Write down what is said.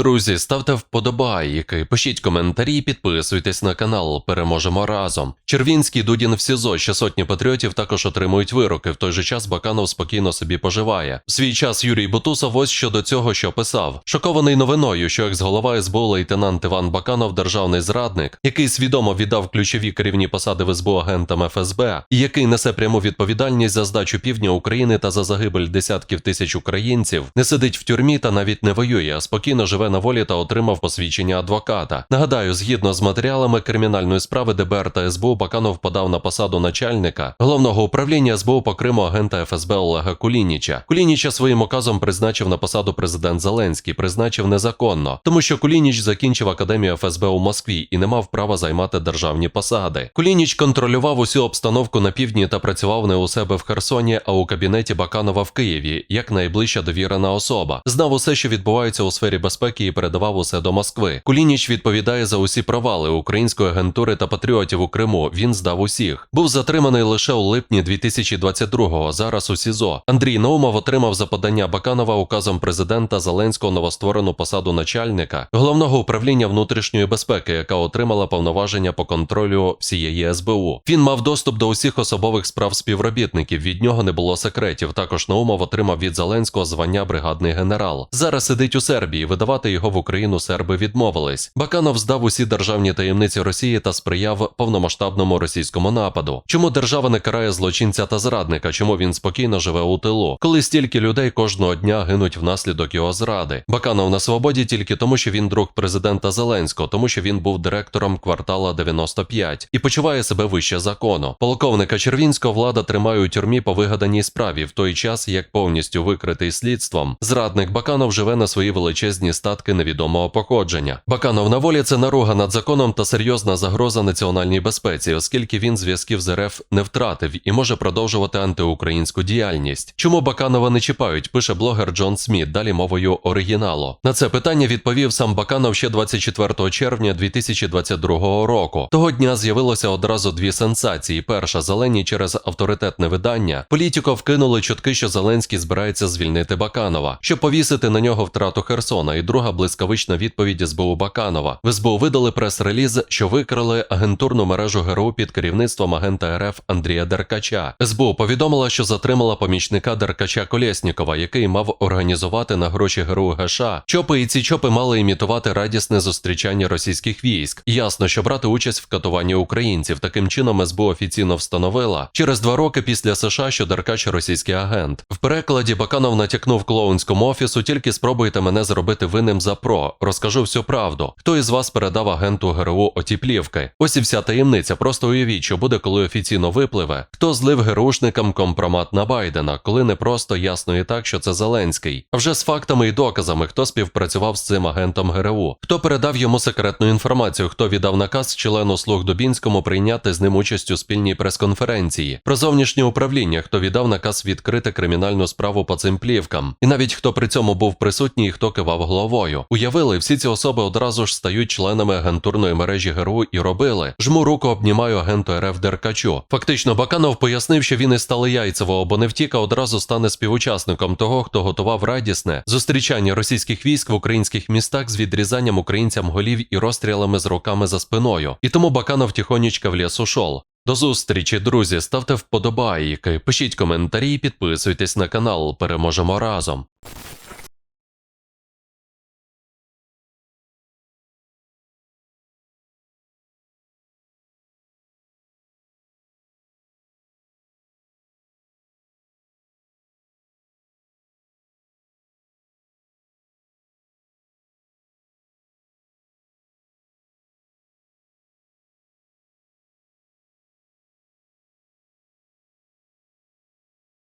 Друзі, ставте вподобайки, пишіть коментарі, підписуйтесь на канал. Переможемо разом. Червінський Дудін в СІЗО, ще сотні патріотів також отримують вироки. В той же час Баканов спокійно собі поживає. В свій час Юрій Бутусов ось щодо цього, що писав. Шокований новиною, що екс-голова СБУ лейтенант Іван Баканов, державний зрадник, який свідомо віддав ключові керівні посади в СБУ агентам ФСБ, і який несе пряму відповідальність за здачу півдня України та за загибель десятків тисяч українців, не сидить в тюрмі та навіть не воює, а спокійно живе на волі та отримав посвідчення адвоката. Нагадаю, згідно з матеріалами кримінальної справи ДБР та СБУ, Баканов подав на посаду начальника головного управління СБУ по Криму агента ФСБ Олега Кулініча. Кулініча своїм указом призначив на посаду президент Зеленський, призначив незаконно, тому що Кулініч закінчив академію ФСБ у Москві і не мав права займати державні посади. Кулініч контролював усю обстановку на півдні та працював не у себе в Херсоні, а у кабінеті Баканова в Києві, як найближча довірена особа. Знав усе, що відбувається у сфері безпеки, і передавав усе до Москви. Кулініч відповідає за усі провали української агентури та патріотів у Криму. Він здав усіх. Був затриманий лише у липні 2022-го, Зараз у СІЗО. Андрій Наумов отримав за подання Баканова указом президента Зеленського новостворену посаду начальника головного управління внутрішньої безпеки, яка отримала повноваження по контролю всієї СБУ. Він мав доступ до усіх особових справ співробітників. Від нього не було секретів. Також Наумов отримав від Зеленського звання бригадний генерал. Зараз сидить у Сербії. Видавати його в Україну серби відмовились. Баканов здав усі державні таємниці Росії та сприяв повномасштабному російському нападу. Чому держава не карає злочинця та зрадника? Чому він спокійно живе у тилу? Коли стільки людей кожного дня гинуть внаслідок його зради? Баканов на свободі тільки тому, що він друг президента Зеленського, тому що він був директором квартала 95 і почуває себе вище закону. Полковника Червінського влада тримає у тюрмі по вигаданій справі, в той час як повністю викритий слідством. Зрадник Баканов живе на свої величезні статки невідомого походження. Баканов на волі це наруга над законом та серйозна загроза національній безпеці, оскільки він зв'язків з РФ не втратив і може продовжувати антиукраїнську діяльність. Чому Баканова не чіпають? Пише блогер Джон Сміт, далі мовою оригіналу. На це питання відповів сам Баканов ще 24 червня 2022 року. Того дня з'явилося одразу дві сенсації: перша зелені через авторитетне видання. Політико вкинули чутки, що Зеленський збирається звільнити Баканова, щоб повісити на нього втрату Херсона. І друга блискавична відповідь СБУ Баканова. В СБУ видали прес-реліз, що викрили агентурну мережу ГРУ під керівництвом агента РФ Андрія Деркача. СБУ повідомила, що затримала помічника Деркача Колєснікова, який мав організувати на гроші ГРУ ГШ. Чопи і ці чопи мали імітувати радісне зустрічання російських військ. Ясно, що брати участь в катуванні українців. Таким чином СБУ офіційно встановила через два роки після США, що Деркач російський агент. В перекладі Баканов натякнув клоунському офісу, тільки спробуйте мене зробити винним за про. Розкажу всю правду. Хто із вас передав агенту ГРУ оті плівки? Ось і вся таємниця. Просто уявіть, що буде, коли офіційно випливе. Хто злив ГРУшникам компромат на Байдена, коли не просто ясно і так, що це Зеленський, а вже з фактами і доказами, хто співпрацював з цим агентом ГРУ, хто передав йому секретну інформацію, хто віддав наказ члену слуг Дубінському прийняти з ним участь у спільній прес-конференції, про зовнішнє управління, хто віддав наказ відкрити кримінальну справу по цим плівкам, і навіть хто при цьому був присутній, і хто кивав головою. Уявили, всі ці особи одразу ж стають членами агентурної мережі ГРУ і робили. Жму руку обнімаю агенту РФ Деркачу. Фактично, Баканов пояснив, що він із Сталеяйцевого, бо не втіка одразу стане співучасником того, хто готував радісне зустрічання російських військ в українських містах з відрізанням українцям голів і розстрілами з руками за спиною. І тому Баканов тихонечка в ліс ушов. До зустрічі, друзі. Ставте вподобайки, пишіть коментарі, підписуйтесь на канал. Переможемо разом.